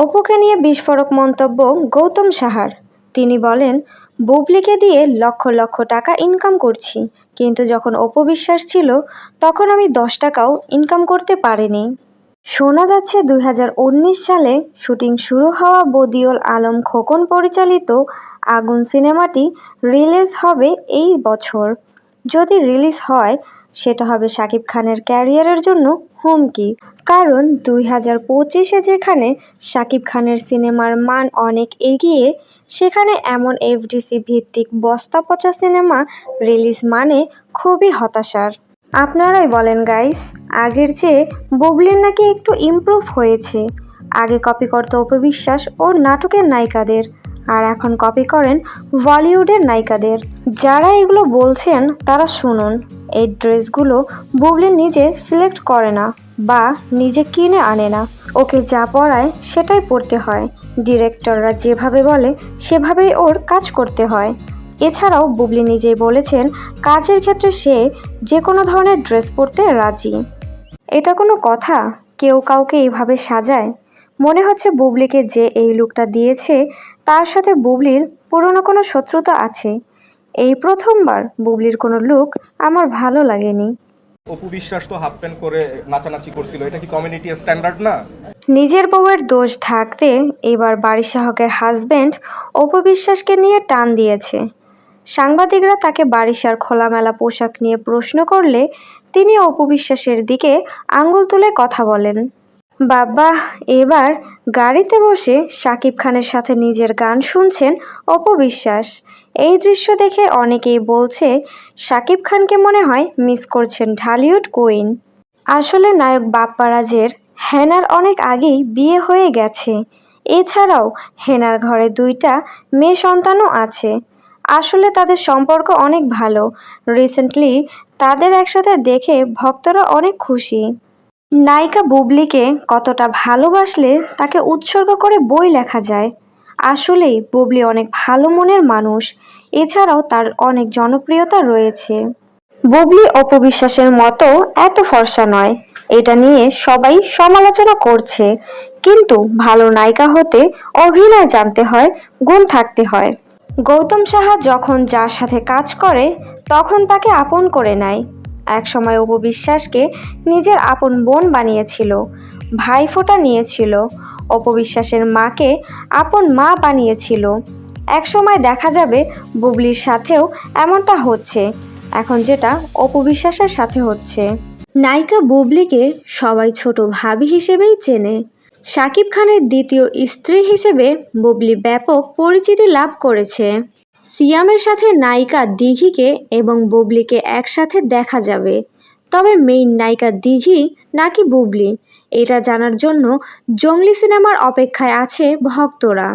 অপুকে নিয়ে বিস্ফোরক মন্তব্য গৌতম সাহার। তিনি বলেন, বুবলিকে দিয়ে লক্ষ লক্ষ টাকা ইনকাম করছি, কিন্তু যখন অপু বিশ্বাস ছিল, তখন আমি দশ টাকাও ইনকাম করতে পারিনি। শোনা যাচ্ছে দু হাজার উনিশ সালে শুটিং শুরু হওয়া বদিউল আলম খোকন পরিচালিত আগুন সিনেমাটি রিলিজ হবে এই বছর। যদি রিলিজ হয় সেটা হবে শাকিব খানের ক্যারিয়ারের জন্য হুমকি। কারণ দুই হাজার পঁচিশে যেখানে শাকিব খানের সিনেমার মান অনেক এগিয়ে, সেখানে এমন এফডিসি ভিত্তিক বস্তা পচা সিনেমা রিলিজ মানে খুবই হতাশার। আপনারাই বলেন, গাইস, আগের চেয়ে বুবলির নাকি একটু ইমপ্রুভ হয়েছে। আগে কপি করত অপবিশ্বাস ও নাটকের নায়িকাদের। আর এখন কপি করেন বলিউডের নায়িকাদের। যারা এগুলো বলছেন, তারা শুনুন। এই ড্রেসগুলো বুবলি নিজে সিলেক্ট করে না বা নিজে কিনে আনে না। ওকে যা পড়ায় সেটাই পড়তে হয়। ডিরেক্টররা যেভাবে বলে, সেভাবেই ওর কাজ করতে হয়। এছাড়াও বুবলি নিজেই বলেছেন, কাজের ক্ষেত্রে সে যে কোনো ধরনের ড্রেস পরতে রাজি। এটা কোনো কথা? কেউ কাউকে এইভাবে সাজায়? মনে হচ্ছে বুবলিকে যে এই লুকটা দিয়েছে তার সাথে বুবলির পুরনো কোনো শত্রুতা আছে। এই প্রথমবার বুবলির কোনো লুক আমার ভালো লাগেনি। অপু বিশ্বাস তো হাফ প্যান্ট করে নাচানাচি করছিল এটা কি কমিউনিটি স্ট্যান্ডার্ড না? নিজের বউয়ের দোষ ঢাকতে এবার বাড়ির শাহকের হাজবেন্ড অপবিশ্বাসকে নিয়ে টান দিয়েছে। সাংবাদিকরা তাকে বারিশার খোলামেলা পোশাক নিয়ে প্রশ্ন করলে তিনি অপবিশ্বাসের দিকে আঙ্গুল তুলে কথা বলেন। বাবা, এবার গাড়িতে বসে শাকিব খানের সাথে নিজের গান শুনছেন অপবিশ্বাস এই দৃশ্য দেখে অনেকেই বলছে শাকিব খানকে মনে হয় মিস করছেন ঢালিউড কুইন। আসলে নায়ক বাপ্পারাজের হেনার অনেক আগেই বিয়ে হয়ে গেছে। এছাড়াও হেনার ঘরে দুইটা মেয়ে সন্তানও আছে। আসলে তাদের সম্পর্ক অনেক ভালো। রিসেন্টলি তাদের একসাথে দেখে ভক্তরা অনেক খুশি। নায়িকা বুবলিকে কতটা ভালোবাসলে তাকে উৎসর্গ করে বই লেখা যায়। আসলেই বুবলি অনেক ভালো মনের মানুষ, এছাড়াও তার অনেক জনপ্রিয়তা রয়েছে। বুবলি অপবিশ্বাসের মতো এত ফর্সা নয়, এটা নিয়ে সবাই সমালোচনা করছে। কিন্তু ভালো নায়িকা হতে অভিনয় জানতে হয়, গুণ থাকতে হয়। গৌতম সাহা যখন যার সাথে কাজ করে, তখন তাকে আপন করে নেয়। একসময় অপবিশ্বাসকে নিজের আপন বোন বানিয়েছিল, ভাইফোঁটা নিয়েছিল। অপবিশ্বাসের মাকে আপন মা বানিয়েছিল। একসময় দেখা যাবে বুবলির সাথেও এমনটা হচ্ছে। এখন যেটা অপবিশ্বাসের সাথে হচ্ছে। নায়িকা বুবলিকে সবাই ছোট ভাবি হিসেবেই চেনে। শাকিব খানের দ্বিতীয় স্ত্রী হিসেবে বুবলি ব্যাপক পরিচিতি লাভ করেছে। সিয়ামের সাথে নায়িকা দিঘিকে এবং বুবলিকে একসাথে দেখা যাবে। তবে মেইন নায়িকা দিঘি নাকি বুবলি? এটা জানার জন্য জঙ্গলি সিনেমার অপেক্ষায় আছে ভক্তরা।